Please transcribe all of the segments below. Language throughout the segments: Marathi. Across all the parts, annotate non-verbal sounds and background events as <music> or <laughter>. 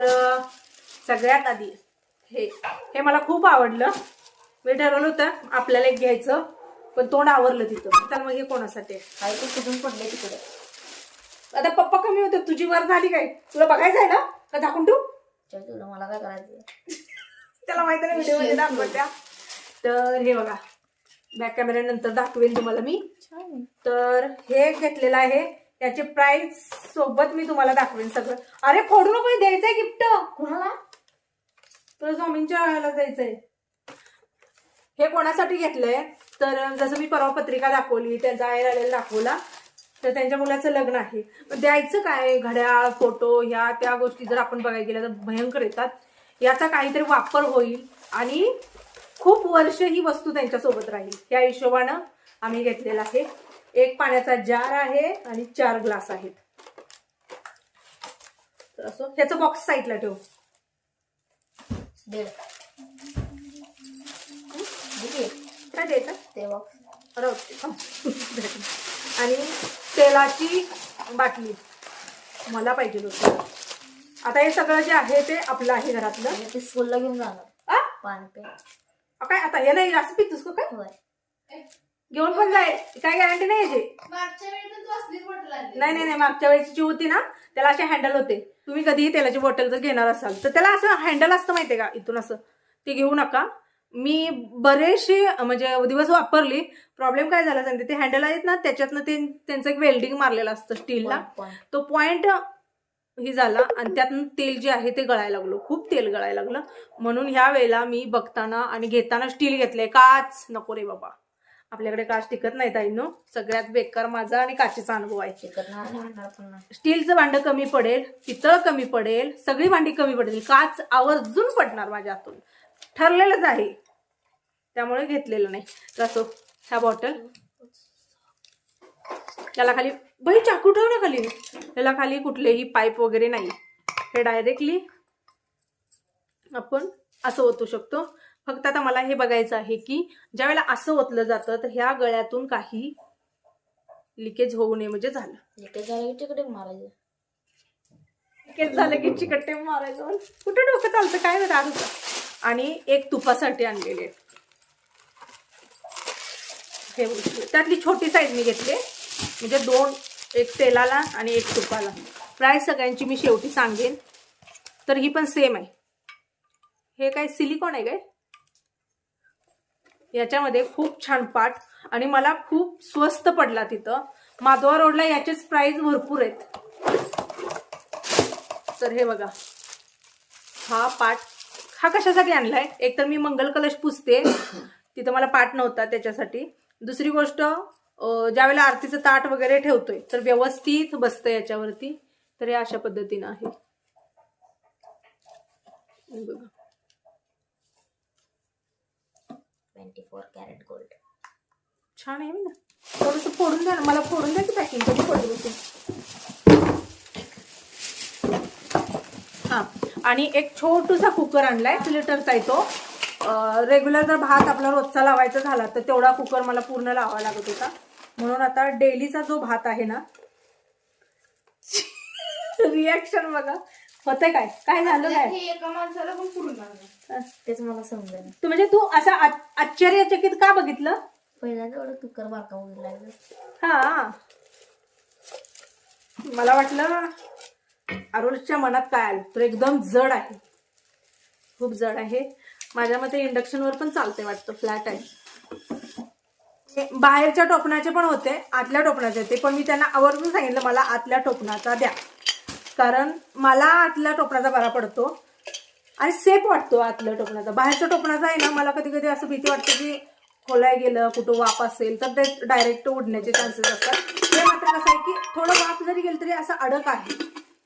तर सगळ्यात आधी हे हे मला खूप आवडलं. मी ठरवलं होतं आपल्याला एक घ्यायचं पण तोंड आवरलं तिथं. तर मग हे कोणासाठी? काही ते कुठून पडले तिकडे. आता पप्पा कमी होते तुझी वर झाली काय? तुला बघायचं आहे ना? का दाखवून ठेवू? चल तुला मला काय करायचं त्याला माहिती नाही व्हिडिओमध्ये दाखवत्या. तर हे बघा बॅक कॅमेरा नंतर दाखवेल तुम्हाला मी. तर हे घेतलेलं आहे. याचे प्राइस सोबत मी तुम्हाला दाखवेन सगळं. अरे फोडू नको द्यायचंय गिफ्ट कुणाला? तर स्वामींच्या ह्याला जायचंय. हे कोणासाठी घेतलंय? तर जसं मी परवा पत्रिका दाखवली त्यांचा आयर आलेला दाखवला तर त्यांच्या मुलाचं लग्न आहे. द्यायचं काय? घड्याळ फोटो ह्या त्या गोष्टी जर आपण बघायला गेल्या तर भयंकर येतात. याचा काहीतरी वापर होईल आणि खूप वर्ष ही वस्तू त्यांच्यासोबत राहील. या हिशोबानं आम्ही घेतलेला आहे. एक पाण्याचा जार आहे आणि चार ग्लास आहेत. तर असो ह्याचं बॉक्स साईडला ठेव. दे. काय द्यायचं ते बॉक्स. आणि तेलाची बाटली. मला पाहिजे होती. आता हे सगळं जे आहे ते आपलं आहे घरातलं. ते स्कूलला घेऊन जाणार? पाणी काय? आता हे नाही असं पितोस का काय? घेऊन पण जाय. काय गॅरंटी नाही याची? मागच्या वेळी पण तू असलीच बॉटल आणली. नाही नाही नाही. मागच्या वेळेची जी होती ना त्याला असे हँडल होते. तुम्ही कधीही तेलाची बॉटल जर घेणार असाल तर त्याला असं हँडल असतं माहितीये का? इथून असं. ते घेऊ नका. मी बरेचसे म्हणजे दिवस वापरली. प्रॉब्लेम काय झाला सांगते? ते हँडल आहेत ना त्याच्यातनं ते त्यांचं एक वेल्डिंग मारलेलं असतं स्टीलला तो पॉइंट ही झाला. आणि त्यातून तेल जे आहे ते गळायला लागलो. खूप तेल गळायला लागलं. म्हणून ह्या वेळेला मी बघताना आणि घेताना स्टील घेतलंय. काच. नको रे बाबा. आपल्याकडे काच टिकत नाही ताईनो सगळ्यात बेकार माझा आणि काचेचा अनुभव आहे. स्टीलचं भांडं कमी पडेल पितळ कमी पडेल सगळी भांडी कमी पडतील काच आवर्जून पडणार माझ्या हातून ठरलेलंच आहे. त्यामुळे घेतलेलं नाही. असो ह्या बॉटल. त्याला खाली बाई चाकू ठेव ना खाली. त्याला खाली कुठलेही पाईप वगैरे नाही. हे डायरेक्टली आपण असं ओतू शकतो. फक्त आता मला हे बघायचं आहे की ज्यावेळेला असं ओतलं जातं तर ह्या गळ्यातून काही लिकेज होऊ नये म्हणजे झालं. लिकेज झालं की तिकडे मारायचं. केस झालं की चिकट्टे मारायचं. कुठे डोकं चालतं? काय राहत होतं आणि एक तुपासाठी आणलेले. हे. त्यातली छोटी साईज मी घेतली. म्हणजे दोन एक तेलाला आणि एक तुपाला. प्राईस सगळ्यांची मी शेवटी सांगेन. तर ही पण सेम आहे. हे काय सिलिकॉन आहे काय? याच्यामध्ये खूप छान पाठ आणि मला खूप स्वस्त पडला तिथं. माधवा रोडला याचेच प्राइस भरपूर आहेत. तर हे बघा. हा पाठ हा कशासाठी आणलाय? एक तर मी मंगल कलश पुसते. तिथं मला पाठ नव्हता त्याच्यासाठी. दुसरी गोष्ट ज्या ज्यावेळेला आरतीचं ताट वगैरे ठेवतोय तर व्यवस्थित बसतं याच्यावरती. तर हे अशा पद्धतीनं आहे. बघा. ट्वेंटी फोर कॅरेट गोल्ड छान आहे ना. थोडंसं फोडून द्या ना. मला फोडून द्या की पॅकिंग कधी पडली होती हा. आणि एक छोटूसा कुकर आणलाय लिटरचा आहे तो. रेग्युलर जर भात आपला रोजचा लावायचा झाला तर तेवढा कुकर मला पूर्ण लावावा लागत होता. म्हणून आता डेलीचा जो भात आहे ना <laughs> रिॲक्शन बघा. होतंय काय? काय झालं काय? एका माणसाला पण पुरून लागलं तेच मला समजेल तू म्हणजे तू असं आ- आश्चर्यचकित का बघितलं? पहिल्यांदा एवढं कुकर बारका वगैरे लागलं हा. मला वाटलं अरुणच्या मनात काय आलं? तर एकदम जड आहे. खूप जड आहे. माझ्या मते इंडक्शनवर पण चालते वाटतं फ्लॅट आहे. हे बाहेरच्या टोपणाचे पण होते आतल्या टोपणाचे होते पण मी त्यांना आवर्जून सांगितलं मला आतल्या टोपणाचा द्या. कारण मला आतल्या टोपणाचा बरा पडतो. आणि सेफ वाटतो आतल्या टोपणाचा. बाहेरच्या टोपणाचा आहे ना मला कधी कधी असं भीती वाटते की खोलाय गेलं कुठं वाप असेल तर ते डायरेक्ट उडण्याचे चान्सेस असतात. हे मात्र कसं आहे की थोडं वाप जरी गेलं तरी असं अडक आहे.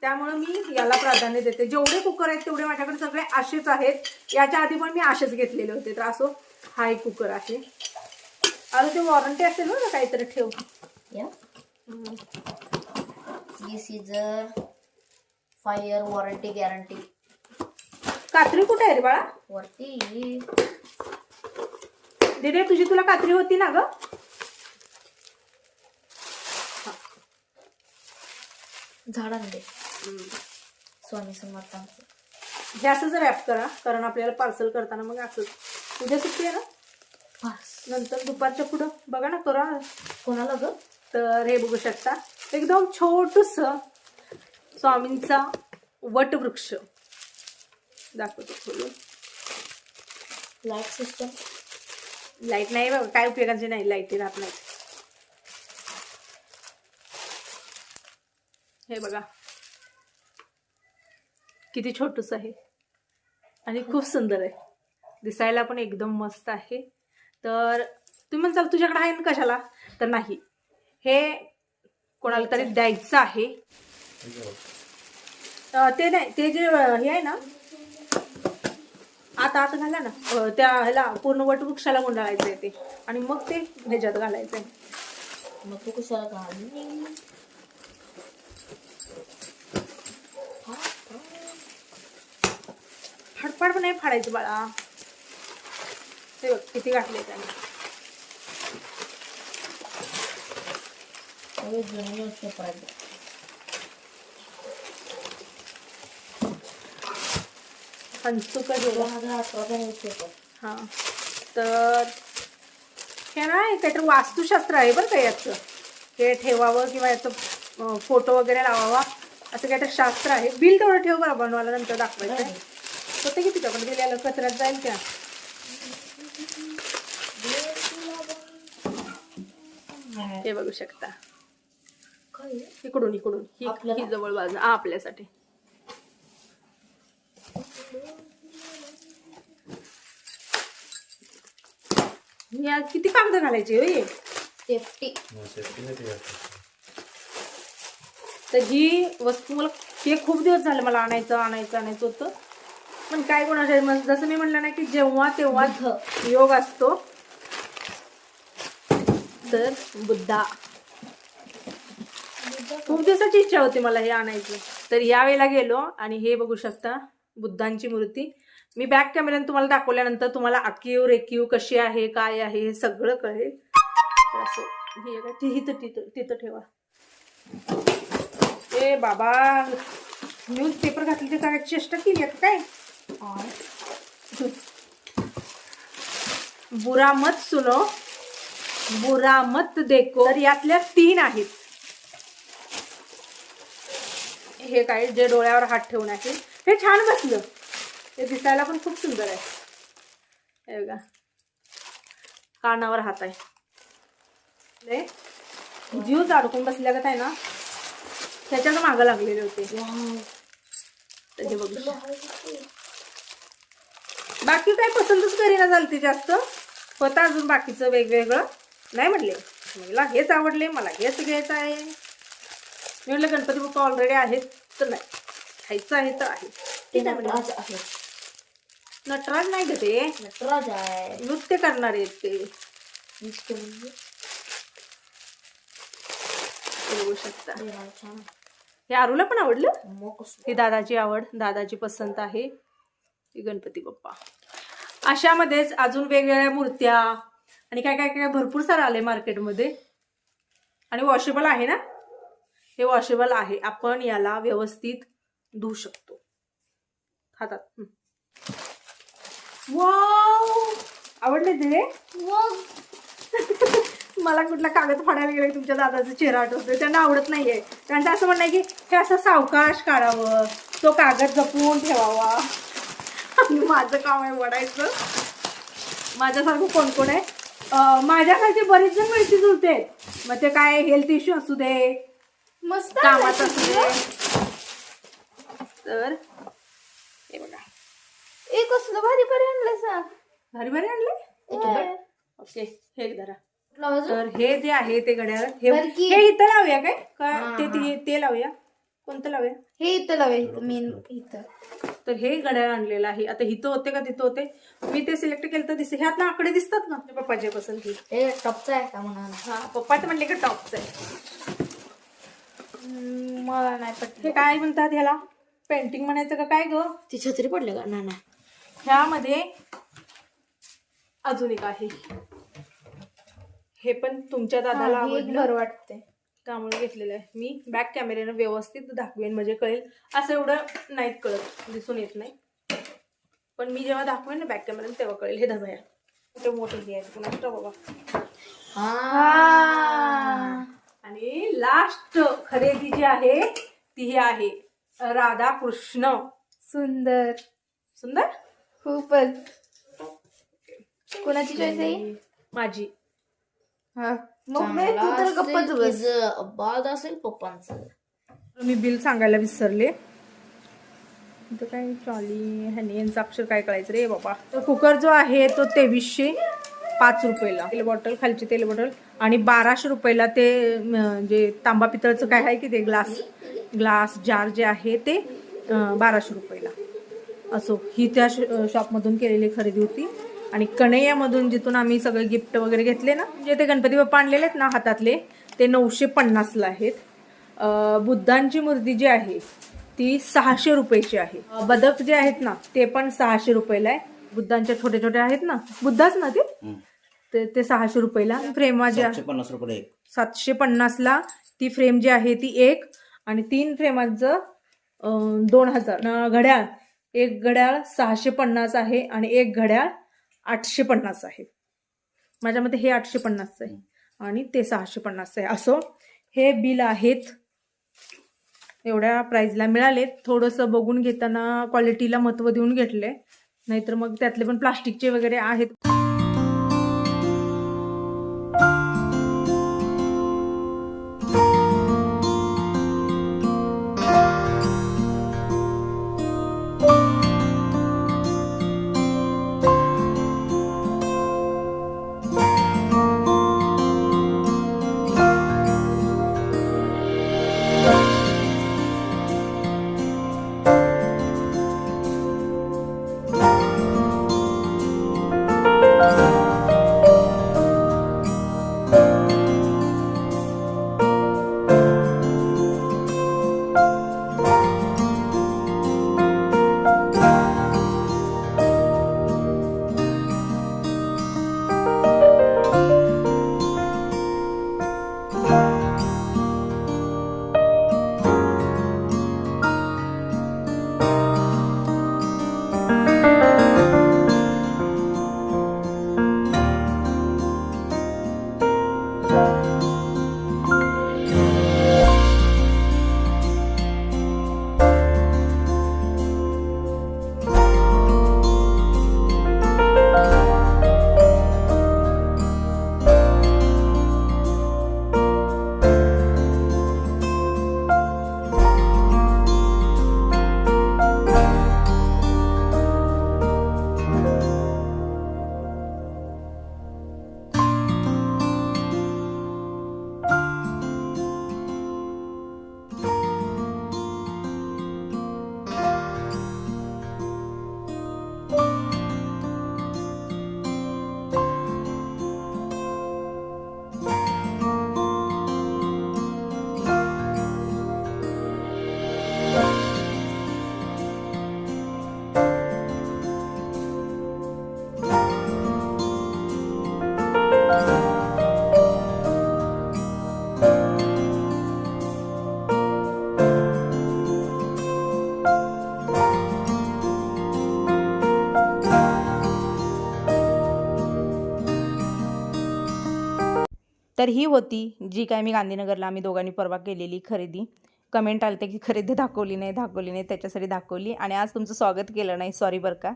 त्यामुळे मी याला प्राधान्य देते. जेवढे कुकर आहेत तेवढे माझ्याकडे सगळे आशेच आहेत. याच्या आधी पण मी आशेच घेतलेले होते. तर असो हा एक कुकर आहे. अरे ते वॉरंटी असेल ना काहीतरी ठेव. या. This is a fire warranty guarantee कात्री कुठे आहे रे बाळा? वरती. दिदे तुझी तुला कात्री होती ना ग? झाडांमध्ये स्वामी समर्थांचं. हे असं जर रॅप करा कारण आपल्याला पार्सल करताना मग असंच उद्या सुट्टी आहे ना? नंतर दुपारच्या पुढं. बघा ना करा. कोणाला ग? तर हे बघू शकता. एकदम छोटूस स्वामींचा वटवृक्ष. दाखवतो खोलून. लाइट सिस्टम लाइट नाही बघा काय उपयोगाचे नाही लाइट राहत नाही. हे बघा. किती छोटूस आहे. आणि खूप सुंदर आहे. दिसायला पण एकदम मस्त आहे. तर तुम्ही म्हणसाल तुझ्याकडे आहे ना कशाला? तर नाही. हे कोणाला तरी द्यायचं आहे. ते नाही ते जे हे आहे ना आता आता घाला ना त्या ह्याला पूर्ण वटवृक्षाला गुंडाळायचं आहे ते. आणि मग ते ह्याच्यात घालायचं आहे मग तू कशाला घाल? फडफड पण नाही फाडायचं बाळा. ते बघ किती घातले त्याने. आहेत न्यूजपेपर हा. तर हे ना काहीतरी वास्तुशास्त्र आहे बरं का याचं. हे ठेवावं किंवा याचं फोटो वगैरे लावावा असं काहीतरी शास्त्र आहे. बिल तेवढं ठेव बरं बनवायला नंतर दाखवायचं. आहे होतं की? तुझ्याकडे दिलेलं कचऱ्यात जाईल का? हे बघू शकता? इकडून इकडून. ही जवळ बाजू. आपल्यासाठी. या किती कागद घालायचे होय? सेफ्टी. तर ही वस्तू मला हे खूप दिवस झाले मला आणायचं आणायचं आणायचं होतं. पण काय कोणाच्या मग जसं मी म्हणलं ना की जेव्हा तेव्हा योग असतो. तर बुद्धा. खूप दिवसाची इच्छा होती मला हे आणायचं. तर यावेळेला गेलो आणि हे बघू शकता बुद्धांची मूर्ती. मी बॅक कॅमेऱ्याने तुम्हाला दाखवल्यानंतर तुम्हाला आखीव रेखीव कशी आहे काय आहे हे सगळं कळेल. असं हे तिथं तिथं ठेवा. ए बाबा न्यूजपेपर घातली तर काय चेष्टा केली का काय? बुरा मत सुनो. बुरा मत देखो. तर यातल्या तीन आहेत. हे काय जे डोळ्यावर हात ठेवून आहे. हे छान बसलं. ते दिसायला पण खूप सुंदर आहे. हे बघा. कानावर हात आहे. लय. जीव अडकून बसल्या का आहे ना? त्याच्याच मागं लागलेले होते. त्याचे बघू बाकी काय पसंतच करीना चालते जास्त. होता अजून बाकीचं वेगवेगळं. नाही म्हटले. मला हेच आवडले मला हेच घ्यायचं आहे. मी म्हटलं गणपती बाप्पा ऑलरेडी आहेत तर नाही. खायचं आहे तर आहे. ठीक आहे नटराज नाही ग ते? नटराज आहे. नृत्य करणार आहेत ते. नुसते म्हणजे? हे बघू शकता. ते मला छान हे आरूला पण आवडलं? मग ही दादाची आवड दादाची पसंत आहे. ही गणपती बाप्पा. अशामध्येच अजून वेगवेगळ्या मूर्त्या आणि काय काय काय भरपूर सारं आले मार्केटमध्ये. आणि वॉशेबल आहे ना? हे वॉशेबल आहे. आपण याला व्यवस्थित धुवू शकतो. हातात. वाव आवडले ते? <laughs> मला कुठला कागद फाडायला गेला तुमच्या दादाचा चेहरा आठवतोय. त्यांना आवडत नाहीये. त्यांचं असं म्हणणं की हे असं सावकाश काढावं. तो कागद जपून ठेवावा. आणि माझं काम आहे वडायचं. माझ्यासारखं कोण कोण आहे? माझ्यासारखे बरेच जण मिळती जुळते मग ते काय हेल्थ इश्यू असू दे. मस्त कामाचं असू दे. तर ए कसलं भारी भारी आणलं सा. भारी भारी आणले ओके हे एक धरा. लावायचं तर हे जे आहे ते घड्याळ हे हे इथं लावूया काय? का हा, ते हा. ते- ते लावूया? कोणतं लावूया? हे इथं लावूया मेन इथं. तर हे घड्याळ आणलेलं आहे. आता इथं होते का तिथं होते? मी ते सिलेक्ट केलं तर दिसते. ह्यात ना आकडे दिसतात ना? पप्पाच्या पसंती. ते टपचं आहे का म्हणा हा पप्पा तर म्हणले का टॉपचं आहे. हम्म, मला नाही पटलं. हे काय म्हणतात ह्याला? पेंटिंग म्हणायचं का काय ग? ती छत्री पडले का? ना ना ह्यामध्ये अजून एक आहे. हे पण तुमच्या दादाला हा, हे आवडलं. बरं वाटतंय. त्यामुळे घेतलेलं आहे. मी बॅक कॅमेऱ्यानं व्यवस्थित दाखवेन म्हणजे कळेल. असं एवढं नाहीत कळत दिसून येत नाही. पण मी जेव्हा दाखवेन ना बॅक कॅमेरा तेव्हा कळेल. हे धबाया कुठे मोठे द्यायचं कुणाचं बाबा हा. आणि लास्ट खरेदी जी आहे ती ही आहे राधा कृष्ण सुंदर. सुंदर? खूपच. कोणाची चॉईस आहे? माझी. हा. मग नाही तू तर गप्पच बस बाद असेल पप्पांचं. मी बिल सांगायला विसरले. इथं काय ट्रॉली ह्याने यांचं अक्षर काय कळायचं रे बाबा? तर कुकर जो आहे तो तेवीसशे पाच रुपयाला. तेल बॉटल खालची तेल बॉटल आणि बाराशे रुपयाला ते जे तांबा पितळचं काय आहे की ते ग्लास ग्लास जार जे आहे ते बाराशे रुपयाला. असो. ही त्या शॉपमधून केलेली खरेदी होती. आणि कणैयामधून जिथून आम्ही सगळे गिफ्ट वगैरे घेतले ना जे ते गणपती बाप्पा आणलेले आहेत ना हातातले ते नऊशे पन्नासला आहेत. बुद्धांची मूर्ती जी आहे ती सहाशे रुपयाची आहे. बदक जे आहेत ना ते पण सहाशे रुपयाला आहे. बुद्धांच्या छोटे छोटे आहेत ना बुद्धाच ना ते? ते सहाशे रुपयाला. फ्रेमा जे पन्नास रुपये सातशे पन्नासला ती फ्रेम जी आहे ती एक. आणि तीन फ्रेमांचं दोन हजार घड्याळ. एक घड्याळ सहाशे पन्नास आहे आणि एक घड्याळ आठशे पन्नास आहे. माझ्या मते हे आठशे पन्नासचं आहे आणि ते सहाशे पन्नासचं आहे. असो हे बिल आहेत. एवढ्या प्राईजला मिळाले थोडंसं बघून घेताना क्वालिटीला महत्त्व देऊन घेतले नाहीतर मग त्यातले पण प्लास्टिकचे वगैरे आहेत. तर ही होती जी काय मी गांधीनगरला आम्ही दोघांनी परवा केलेली खरेदी. कमेंट आलते की खरेदी दाखवली नाही दाखवली नाही त्याच्यासाठी दाखवली. आणि आज तुमचं स्वागत केलं नाही सॉरी बरं का.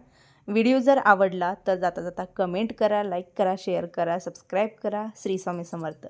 व्हिडिओ जर आवडला तर जाता जाता कमेंट करा लाईक करा शेअर करा सबस्क्राईब करा. श्री स्वामी समर्थ.